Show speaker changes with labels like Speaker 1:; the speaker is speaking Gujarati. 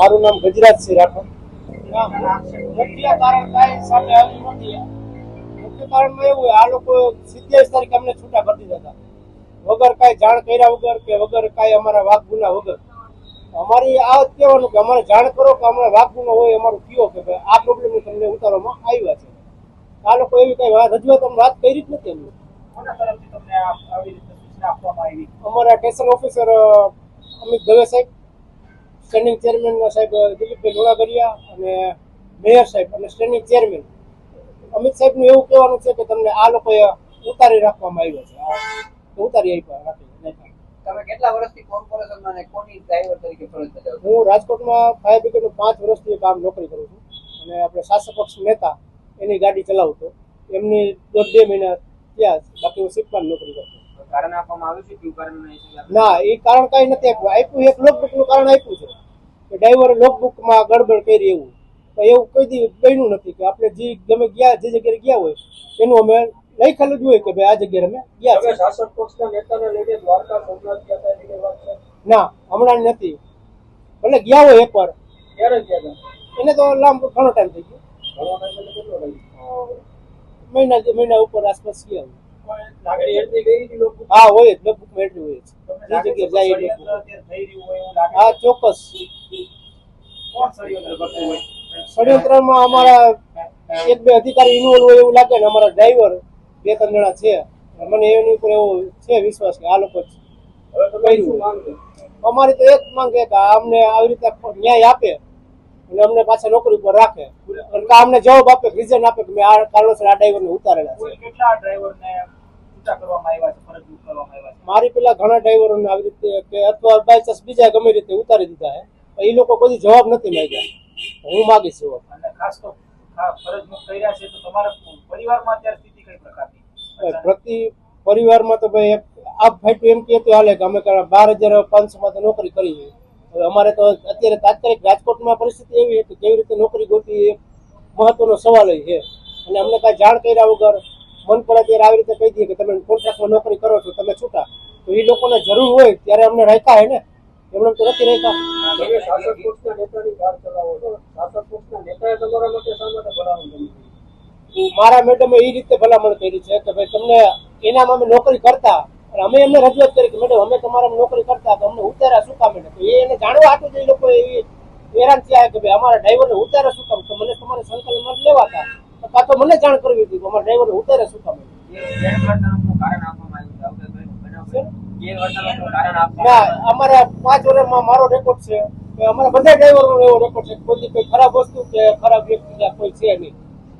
Speaker 1: મારું નામ ગજરાજસિંહ રાઠોડ.
Speaker 2: મુખ્ય કારણ કાંઈ સામે આવ્યું નથી. મુખ્ય કારણમાં એવું હોય, આ લોકો સિત્યાવીસ તારીખે અમને છૂટા કરી દીધા હતા. વગર કાંઈ જાણ કર્યા વગર કે વગર કાંઈ અમારા વાઘ ગુના વગર. અમારી આ કહેવાનું કે અમારે જાણ કરો કે અમારે વાઘ ગુનો હોય અમારું કયો કે ભાઈ આ પ્રોબ્લેમ તમને ઉતારવામાં આવ્યા છે. આ લોકો એવી કઈ વાત રજૂઆત અમને વાત કરી જ નથી એમને. અમારા સ્ટેશન ઓફિસર અમિત દવે સાહેબ. સ્ટેન્ડિંગ ચેરમેન સાહેબ દિલીપભાઈ લોડાગરિયા અને મેયર સાહેબ અને સ્ટેન્ડિંગ ચેરમેન અમિત સાહેબનું એવું કહેવાનું છે કે તમને આ લોકોએ ઉતારી રાખવામાં આવ્યો છે. ઉતારી આપ્યા રાખી
Speaker 3: તમે કેટલા વર્ષથી કોર્પોરેશનમાં અને કોની ડ્રાઈવર તરીકે ફરજ બજાવો
Speaker 2: હું રાજકોટમાં ફાયર બ્રિગેડનું પાંચ વર્ષથી કામ નોકરી કરું છું અને આપણે શાસક પક્ષ નેતા એની ગાડી ચલાવતો એમની દોઢ બે મહિના ત્યાં બાકી હું શિફ્ટમાં નોકરી કરતો
Speaker 3: કારણ આપવામાં આવ્યું છે કયું કારણ છે?
Speaker 2: ના એ કારણ કઈ નથી આપ્યું. આપ્યું એક લોકબુકનું કારણ આપ્યું છે. કે ડ્રાઈવરે લોકબુકમાં ગડબડ કરી એવું. તો એવું કોઈ બન્યું નથી કે આપણે જે ગમે ગયા જે જગ્યાએ ગયા હોય એનું અમે લખેલું જ હોય કે ભાઈ આ જગ્યાએ અમે ગયા છે
Speaker 1: શાસક પક્ષના નેતાને લઈને દ્વારકા સોમનાથ ગયા હતા એની વાત છે?
Speaker 2: ના હમણાં નથી. ભલે ગયા હોય એકવાર.
Speaker 1: ક્યારે ગયા હતા?
Speaker 2: એને તો લાંબો ઘણો ટાઈમ થઈ ગયો. મહિના મહિના ઉપર આસપાસ ગયા હા હોય જ લગભગ એટલું હોય છે જે જગ્યાએ જાય હા ચોક્કસ.
Speaker 4: કોણ ષડયંત્ર કરતું હોય
Speaker 2: ષડયંત્રમાં અમારા એક બે અધિકારી ઇન્વોલ્વ હોય એવું લાગે ને અમારા ડ્રાઈવર બે ત્રણ જણા છે. મને એની ઉપર એવો છે વિશ્વાસ કે આ લોકો અમારી તો એક માંગ છે કે અમને આવી રીતે ન્યાય આપે અને અમને પાછા નોકરી ઉપર રાખે. અને કે અમને જવાબ આપે રીઝન આપે કે મેં આ કારણોસર આ ડ્રાઈવરને ઉતારેલા છે.
Speaker 4: કેટલા ડ્રાઈવરને
Speaker 2: મારી પેલા ઘણા ડ્રાઈવરોને આવી રીતે કે અથવા બાય ચાન્સ બીજા ગમે રીતે ઉતારી દીધા પણ એ લોકો કોઈ જવાબ નથી માંગ્યા. હું માગીશ જવાબ.
Speaker 4: અને ખાસ તો ફરજ મુક્ત કર્યા છે તો તમારા પરિવારમાં અત્યારે સ્થિતિ કઈ પ્રકારની?
Speaker 2: પ્રતિ પરિવારમાં તો ભાઈ આપ આ ફાઈટ એમ કહેતો હાલે કે અમે બાર હજાર પાંચસો માં તો નોકરી કરી છે. અમારે તો અત્યારે તાત્કાલિક રાજકોટમાં પરિસ્થિતિ એવી હતી કેવી રીતે નોકરી ગોતી એ મહત્વનો સવાલ છે. અને અમને કાંઈ જાણ કર્યા વગર મન પર ત્યારે આવી રીતે કહી દઈએ કે તમે કોન્ટ્રાક્ટમાં નોકરી કરો છો તમે છૂટા. તો એ લોકોને જરૂર હોય ત્યારે અમને રાખ્યા હે ને? એમને તરત
Speaker 1: રહેતા શાસક પક્ષના નેતાની કાર ચલાવો છો. શાસક પક્ષના નેતાએ તમારા માટે શા માટે ભલામણ કરી
Speaker 2: મારા મેડમે એ રીતે ભલામણ કરી છે કે ભાઈ તમને એનામાં અમે નોકરી કરતા અને અમે એમને રજૂઆત કરી કે મેડમ અમે તમારા નોકરી કરતા તો અમને ઉતાર્યા શું કામ એટલે તો એને જાણવા હતું જે એ લોકો એવી હેરાન થયા કે ભાઈ અમારા ડ્રાઈવરને ઉતારે શું કામ? તો મને તમારે સંકલનમાં લેવાતા. તો કાં તો મને જાણ કરવી હતી કે અમારા ડ્રાઈવરને ઉતારે શું કામ
Speaker 3: કારણ આપવામાં આવ્યું છે. આવું કંઈ બનાવ બન્યો? ગેરવર્તણૂકનું કારણ આપવામાં
Speaker 2: ના, અમારા પાંચ વર્ષમાં મારો રેકોર્ડ છે. અમારા બધા ડ્રાઈવરનો એવો રેકોર્ડ છે કોઈ ખરાબ વસ્તુ કે ખરાબ વ્યક્તિ કોઈ છે નહીં.